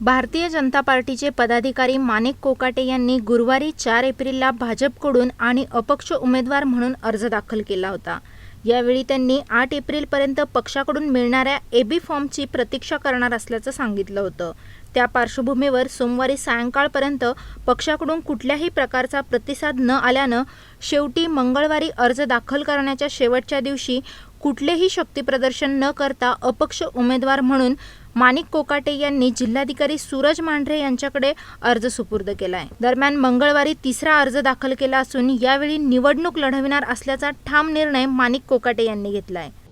भारतीय जनता पार्टीचे पदाधिकारी माणिक कोकाटे यांनी गुरुवारी चार एप्रिलला भाजपकडून आणि अपक्ष उमेदवार म्हणून अर्ज दाखल केला होता. यावेळी त्यांनी आठ एप्रिलपर्यंत पक्षाकडून मिळणाऱ्या एबी फॉर्मची प्रतीक्षा करणार असल्याचं सांगितलं होतं. त्या पार्श्वभूमीवर सोमवारी सायंकाळपर्यंत पक्षाकडून कुठल्याही प्रकारचा प्रतिसाद न आल्यानं शेवटी मंगळवारी अर्ज दाखल करण्याच्या शेवटच्या दिवशी कुठलेही शक्तीप्रदर्शन न करता अपक्ष उमेदवार म्हणून माणिक कोकाटे यांनी जिल्हाधिकारी सूरज मांढरे यांच्याकडे अर्ज सुपूर्द केला आहे दरम्यान मंगळवारी तिसरा अर्ज दाखल केला असून यावेळी निवडणूक लढविणार असल्याचा ठाम निर्णय माणिक कोकाटे यांनी घेतला आहे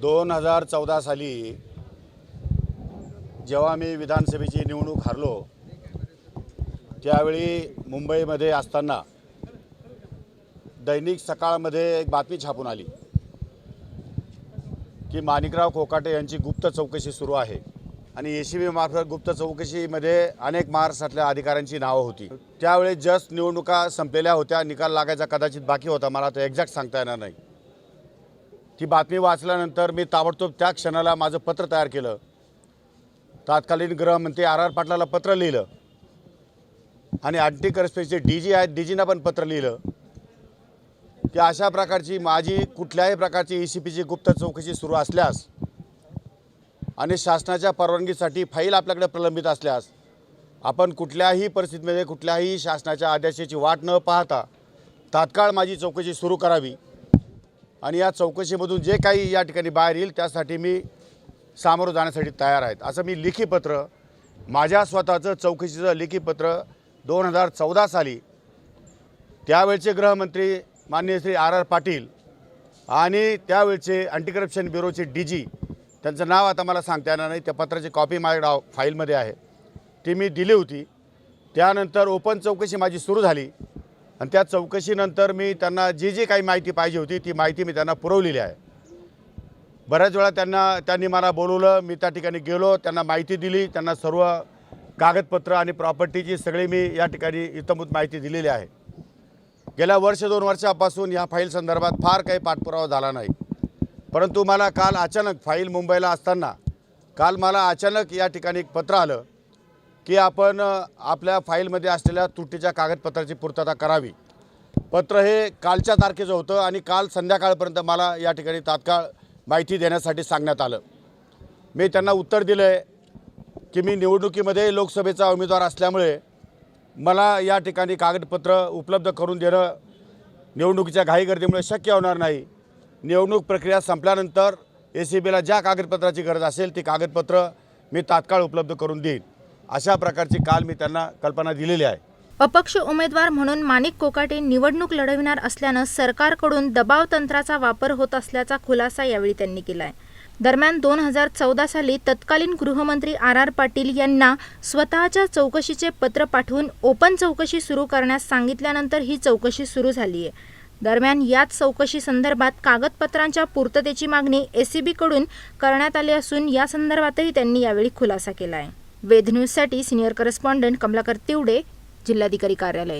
दोन हजार चौदा साली जेव्हा मी विधानसभेची निवडणूक हारलो त्यावेळी मुंबईमध्ये असताना दैनिक सकाळमध्ये एक बातमी छापून आली. की माणिकराव कोकाटे यांची गुप्त चौकशी सुरू आहे. आणि ए सी बीमार्फत गुप्त चौकशीमध्ये अनेक महाराष्ट्रातल्या अधिकाऱ्यांची नावं होती. त्यावेळी जस्ट निवडणुका संपलेल्या होत्या निकाल लागायचा कदाचित बाकी होता मला तो एक्झॅक्ट सांगता येणार नाही. ती बातमी वाचल्यानंतर मी ताबडतोब त्या क्षणाला माझं पत्र तयार केलं. तत्कालीन गृहमंत्री आर आर पाटलाला पत्र लिहिलं. आणि अँटी करस्पेसचे डी जी आहेत डी जीना पण पत्र लिहिलं. की अशा प्रकारची माझी कुठल्याही प्रकारची ई सी पीची गुप्त चौकशी सुरू असल्यास आणि शासनाच्या परवानगीसाठी फाईल आपल्याकडे प्रलंबित असल्यास आपण कुठल्याही परिस्थितीमध्ये कुठल्याही शासनाच्या आदेशाची वाट न पाहता तात्काळ माझी चौकशी सुरू करावी. आणि या चौकशीमधून जे काही या ठिकाणी बाहेर येईल त्यासाठी मी सामोरं जाण्यासाठी तयार आहेत. असं मी लेखी पत्र माझ्या स्वतःचं चौकशीचं लेखी पत्र दोन हजार चौदा साली त्यावेळचे गृहमंत्री माननीय श्री आर आर पाटील आणि त्यावेळचे अँटी करप्शन ब्युरोचे डी जी त्यांचं नाव आता मला सांगता येणार नाही. त्या पत्राची कॉपी माझ्या फाईलमध्ये आहे. ती मी दिली होती. त्यानंतर ओपन चौकशी माझी सुरू झाली. आणि त्या चौकशीनंतर मी त्यांना जी जी काही माहिती पाहिजे होती ती माहिती मी त्यांना पुरवलेली आहे. बऱ्याच वेळा त्यांना त्यांनी मला बोलवलं. मी त्या ठिकाणी गेलो. त्यांना माहिती दिली. त्यांना सर्व कागदपत्र आणि प्रॉपर्टीची सगळी मी या ठिकाणी इतंभूत माहिती दिलेली आहे. गेल्या वर्ष दोन वर्षापासून या फाईल संदर्भात फार काही पाठपुरावा झाला नाही. परंतु मला काल अचानक फाईल मुंबईला असताना काल मला अचानक या ठिकाणी एक पत्र आलं की आपण आपल्या फाईलमध्ये असलेल्या तुटीच्या कागदपत्राची पूर्तता करावी. पत्र हे कालच्या तारखेचं होतं आणि काल संध्याकाळपर्यंत मला या ठिकाणी तात्काळ माहिती देण्यासाठी सांगण्यात आलं. मी त्यांना उत्तर दिलं आहे की मी निवडणुकीमध्ये लोकसभेचा उमेदवार असल्यामुळे मला या ठिकाणी कागदपत्र उपलब्ध करून देणं निवडणुकीच्या घाईगर्दीमुळे शक्य होणार नाही. निवडणूक प्रक्रिया संपल्यानंतर ए सी बीला ज्या कागदपत्राची गरज असेल ती कागदपत्र मी तात्काळ उपलब्ध करून देईन. अशा प्रकारची काल मी त्यांना कल्पना दिलेली आहे. अपक्ष उमेदवार म्हणून माणिक कोकाटे निवडणूक लढविणार असल्यानं सरकारकडून दबाव तंत्राचा वापर होत असल्याचा खुलासा यावेळी त्यांनी केला आहे दरम्यान दोन हजार चौदा साली तत्कालीन गृहमंत्री आर आर पाटील यांना स्वतःच्या चौकशीचे पत्र पाठवून ओपन चौकशी सुरू करण्यास सांगितल्यानंतर ही चौकशी सुरू झाली आहे. दरम्यान याच चौकशी संदर्भात कागदपत्रांच्या पूर्ततेची मागणी एसीबीकडून करण्यात आली असून या संदर्भातही त्यांनी यावेळी खुलासा केला आहे. वेध न्यूजसाठी सिनियर करस्पॉन्डंट कमलाकर तिवडे जिल्हाधिकारी कार्यालय.